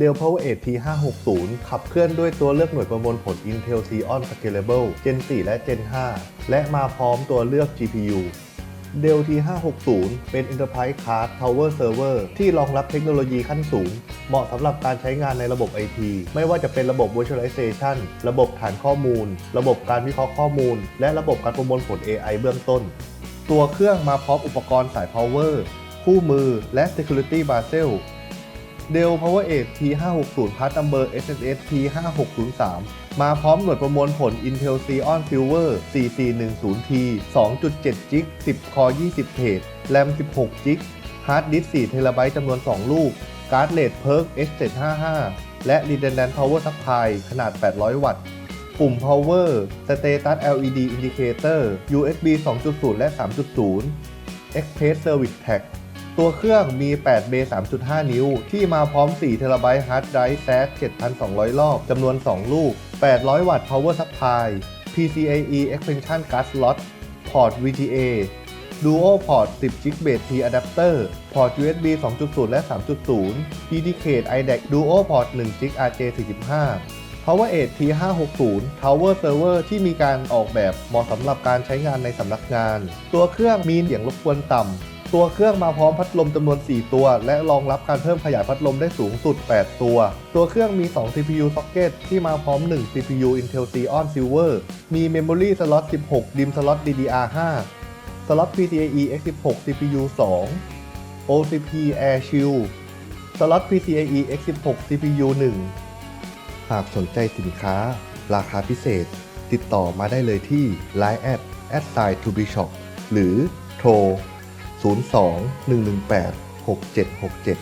Dell PowerEdge T560 ขับเคลื่อนด้วยตัวเลือกหน่วยประมวลผล Intel Xeon Scalable Gen 4 และ Gen 5 และมาพร้อมตัวเลือก GPU Dell T560 เป็น Enterprise Class Tower Server ที่รองรับเทคโนโลยีขั้นสูง เหมาะสำหรับการใช้งานในระบบ IT ไม่ว่าจะเป็นระบบ Virtualization ระบบฐานข้อมูล ระบบการวิเคราะห์ข้อมูล และระบบการประมวลผล AI เบื้องต้น ตัวเครื่องมาพร้อมอุปกรณ์สาย Power คู่มือและ Security Bezel Dell PowerEdge T560 Part Number SSS T5603 มาพร้อมหน่วยประมวลผล Intel Xeon Silver 4410T 2.7 g 10 Core 20 เทรด RAM 16 g Hard Disk 4 TB จำนวน 2 ลูก การ์ดเลด PERC H755 และ Redundant Power Supply ขนาด 800 วัตต์ ปุ่ม Power Status LED Indicator USB 2.0 และ 3.0 Express Service Tag ตัวเครื่องมี 8 เบย3.5 นิ้ว ที่มาพร้อม4 t b Hard Drive SAS 7,200 รอบ จำนวน 2 ลูก 800 วัตต์ Power Supply PCIe Expansion Card Slot พอร์ต VGA Duo Port 10 g b T Adapter พอร์ต USB 2.0 และ 3.0 Dedicate iDAC Duo Port 1 g RJ45 PowerEdge T560 Tower Server ที่มีการออกแบบเหมาะสำหรับการใช้งานในสำนักงาน ตัวเครื่องมีเสียงรบกวนต่ำ ตัวเครื่องมาพร้อมพัดลมจำนวน 4 ตัว และรองรับการเพิ่มขยายพัดลมได้สูงสุด 8 ตัว ตัวเครื่องมี 2 CPU socket ที่มาพร้อม 1 CPU Intel Xeon Silver มี Memory Slot 16 DIMM Slot DDR5 สล็อต PCIe X16 CPU 2 OCP Air Shield สล็อต PCIe X16 CPU 1 หากสนใจสินค้า ราคาพิเศษ ติดต่อมาได้เลยที่ Line at sign to be shop หรือโทร 02 118 6767